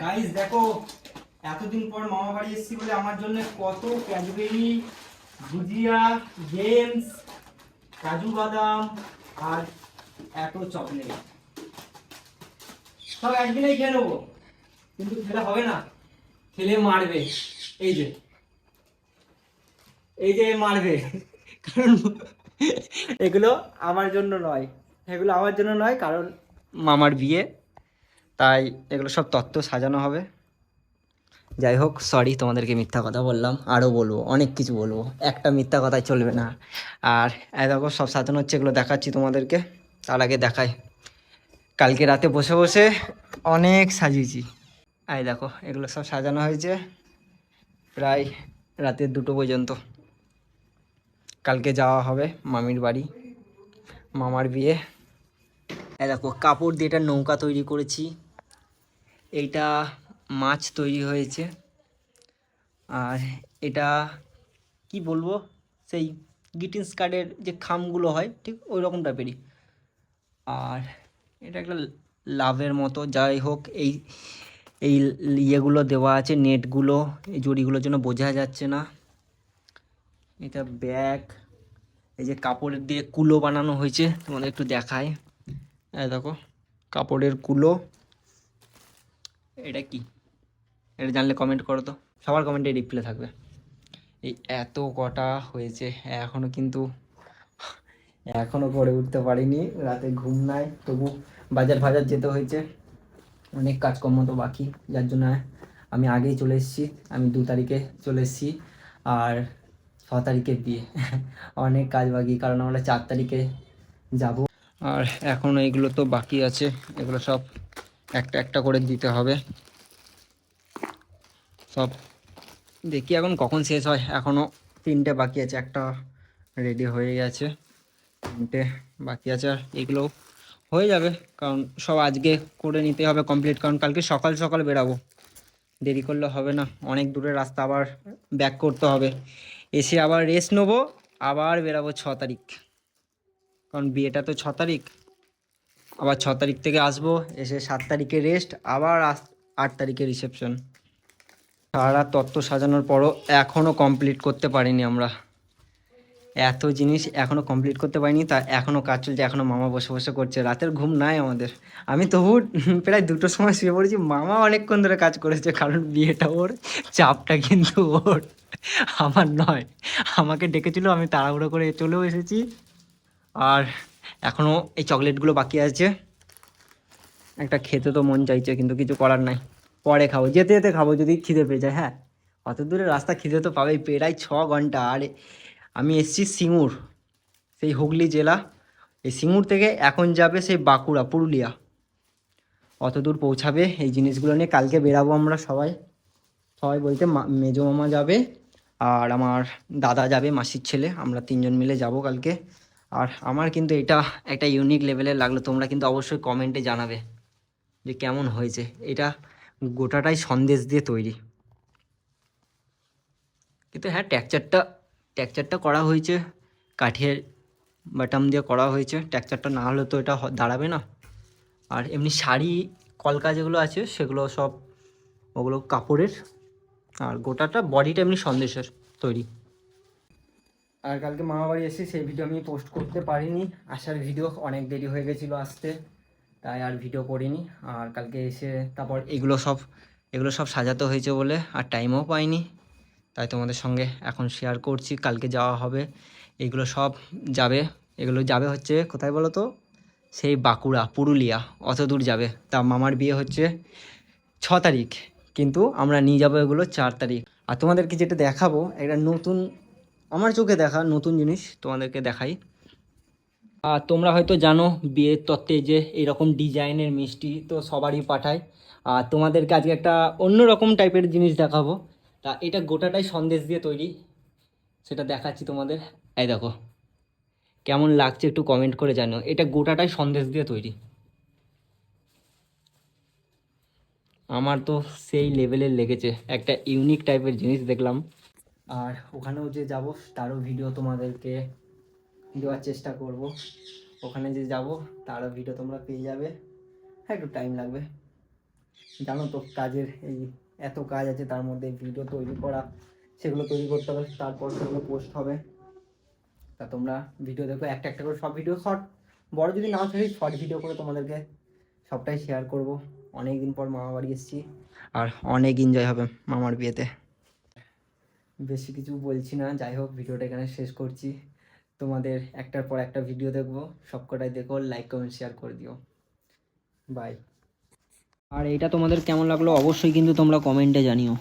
Guys দেখো, এতদিন পর মামা বাড়ি এসেছি বলে আমার জন্য কত ক্যাডবেরি, ভুজিয়া গেমস কাজু বাদাম আর এত চকলেট সব একদিনেই খেয়ে নেব, কিন্তু খেলে হবে না। খেলে মারবে। এই যে এই যে মারবে। কারণ এগুলো আমার জন্য নয়। এগুলো আমার জন্য নয়, কারণ মামার বিয়ে। তাই এগুলো সব তত্ত্ব সাজানো হবে। যাই হোক সরি তোমাদেরকে মিথ্যা কথা বললাম। আরও বলব, অনেক কিছু বলব। একটা মিথ্যা কথাই চলবে না। আর দেখো, সব সাজানো হচ্ছে, এগুলো দেখাচ্ছি তোমাদেরকে। তার আগে দেখাই। কালকে রাতে বসে বসে অনেক সাজিয়েছি। এই দেখো, এগুলো সব সাজানো হয়েছে প্রায় রাতের দুটো পর্যন্ত। কালকে যাওয়া হবে মামির বাড়ি, মামার বিয়ে। এ দেখো, কাপড় দিয়ে নৌকা তৈরি করেছি। এইটা মাছ তৈরি হয়েছে। আর এটা কি বলব? সেই গ্রিটিংস কার্ডের যে খামগুলো হয়, ঠিক ওই রকম টাইপেরই। আর এটা একটা লাভের মতো। যাই হোক, এই এই ইয়েগুলো দেওয়া আছে, নেটগুলো, এই জড়িগুলোর জন্য বোঝা যাচ্ছে না। এটা ব্যাগ, এই যে কাপড়ের দিয়ে কুলো বানানো হয়েছে, তোমাদের একটু দেখায় দেখো, কাপড়ের কুলো। এটা কি? এটা জানলে কমেন্ট করো তো। সবার কমেন্টে রিপ্লে থাকবে। এই এত কটা হয়েছে এখনও কিন্তু এখনও করে উঠতে পারিনি। রাতে ঘুম নাই তবু বাজার ফাজার যেতে হয়েছে। অনেক কাজকর্ম তো বাকি যার জন্য আমি আগেই চলে এসেছি। আমি দু তারিখে চলে এসেছি আর ছ তারিখে বিয়ে। অনেক কাজ বাকি কারণ আমরা চার তারিখে যাব। আর এখন এইগুলো তো বাকি আছে এগুলো সব একটা একটা করে দিতে হবে। সব দেখি এখন কখন শেষ হয়। এখনও তিনটে বাকি আছে, একটা রেডি হয়ে গেছে। তিনটে বাকি আছে আর এগুলো হয়ে যাবে, কারণ সব আজকে করে নিতে হবে কমপ্লিট কারণ কালকে সকাল সকাল বেরাবো। দেরি করলে হবে না, অনেক দূরের রাস্তা আবার ব্যাক করতে হবে। এসে আবার রেস্ট নেব, আবার বেরাবো ছ তারিখ। কারণ বিয়েটা তো ছ তারিখ। আবার ছ তারিখ থেকে আসব, এসে সাত তারিখে রেস্ট আবার আট তারিখে রিসেপশন সারা তত্ত্ব সাজানোর পরও এখনও কমপ্লিট করতে পারিনি আমরা। এত জিনিস এখনও কমপ্লিট করতে পারিনি, তা এখনও কাজ চলছে এখনও মামা বসে বসে করছে। রাতের ঘুম নাই আমাদের। আমি তবু প্রায় দুটোর সময় শুয়ে পড়েছি, মামা অনেকক্ষণ ধরে কাজ করেছে, কারণ বিয়েটা ওর, চাপটা কিন্তু ওর, আমার নয়। আমাকে ডেকেছিল, আমি তাড়াহুড়ো করে চলেও এসেছি। আর এখনও এই চকলেটগুলো বাকি আছে। একটা খেতে তো মন চাইছে, কিন্তু কিছু করার নাই। পরে খাব, যেতে যেতে খাব, যদি খিদে পেয়ে যায় হ্যাঁ। অত দূরে রাস্তা খিদে তো পাবেই, প্রায় ছ ঘণ্টা। আর আমি এসছি সিঙ্গুর, সেই হুগলি জেলা। এই সিঙ্গুর থেকে এখন যাবে সেই বাঁকুড়া, পুরুলিয়া। অত দূর পৌঁছাবে, এই জিনিসগুলো নিয়ে কালকে বেরাবো আমরা সবাই। সবাই বলতে মেজো মামা যাবে, আর আমার দাদা যাবে, মাসির ছেলে। আমরা তিনজন মিলে যাব কালকে। আর আমার কিন্তু এটা একটা ইউনিক লেভেলের লাগল। তোমরা কিন্তু অবশ্যই কমেন্টে জানাবে যে কেমন হয়েছে। এটা গোটাটাই সন্দেশ দিয়ে তৈরি। কিন্তু হ্যাঁ ট্যাকচারটা ট্যাকচারটা করা হয়েছে, কাঠের বাটাম দিয়ে করা হয়েছে। ট্যাকচারটা না হলে তো এটা দাঁড়াবে না। আর এমনি শাড়ি, কলকা যেগুলো আছে, সেগুলো সব ওগুলো কাপড়ের। আর গোটাটা বডিটা এমনি সন্দেশের তৈরি। আর কালকে মামা বাড়ি এসে সেই ভিডিও আমি পোস্ট করতে পারিনি। আসার ভিডিও অনেক দেরি হয়ে গেছিল আসতে, তাই আর ভিডিও করিনি। আর কালকে এসে তারপর এগুলো সব এগুলো সব সাজাতে হয়েছে বলে আর টাইমও পাইনি। তাই তোমাদের সঙ্গে এখন শেয়ার করছি, কালকে যাওয়া হবে। এগুলো সব যাবে, এগুলো যাবে হচ্ছে কোথায় বলো তো? সেই বাঁকুড়া, পুরুলিয়া, অত দূর যাবে। তা মামার বিয়ে হচ্ছে ছ তারিখ, কিন্তু আমরা নিয়ে যাব এগুলো চার তারিখ। আর তোমাদেরকে যেটা দেখাবো, একটা নতুন আমার চোখে দেখা নতুন জিনিস তোমাদেরকে দেখাই। আর তোমরা হয়তো জানো বিয়ের তত্ত্বে যে এরকম ডিজাইনের মিষ্টি তো সবারই পাঠায়। আর তোমাদেরকে আজকে একটা অন্য রকম টাইপের জিনিস দেখাবো। তা এটা গোটাটাই সন্দেশ দিয়ে তৈরি। সেটা দেখাচ্ছি তোমাদের। এই দেখো, কেমন লাগছে একটু কমেন্ট করে জানো এটা গোটাটাই সন্দেশ দিয়ে তৈরি। আমার তো সেই লেভেলের লেগেছে। একটা ইউনিক টাইপের জিনিস দেখলাম। আর ওখানেও যে যাব, তারও ভিডিও তোমাদেরকে দেওয়ার চেষ্টা করব। ওখানে যে যাব, তারও ভিডিও তোমরা পেয়ে যাবে। হ্যাঁ একটু টাইম লাগবে। জানো তো, কাজের এই এত কাজ আছে, তার মধ্যে ভিডিও তৈরি করা, সেগুলো তৈরি করতে হবে, তারপর সেগুলো পোস্ট হবে। তা তোমরা ভিডিও দেখো, একটা একটা করে সব ভিডিও শর্ট বড় যদি না থাকে শর্ট ভিডিও করে তোমাদেরকে সবটাই শেয়ার করব। অনেক দিন পর মামা বাড়ি এসেছি, আর অনেক এনজয় হবে মামার বিয়েতে। বেশি কিছু বলছি না। যাই হোক ভিডিওটা এখানে শেষ করছি। তোমাদের একটার পর একটা ভিডিও দেখব। সবকটাই দেখো লাইক কমেন্ট শেয়ার করে দিও। বাই আর এটা তোমাদের কেমন লাগল? অবশ্যই কিন্তু তোমরা কমেন্টে জানিও।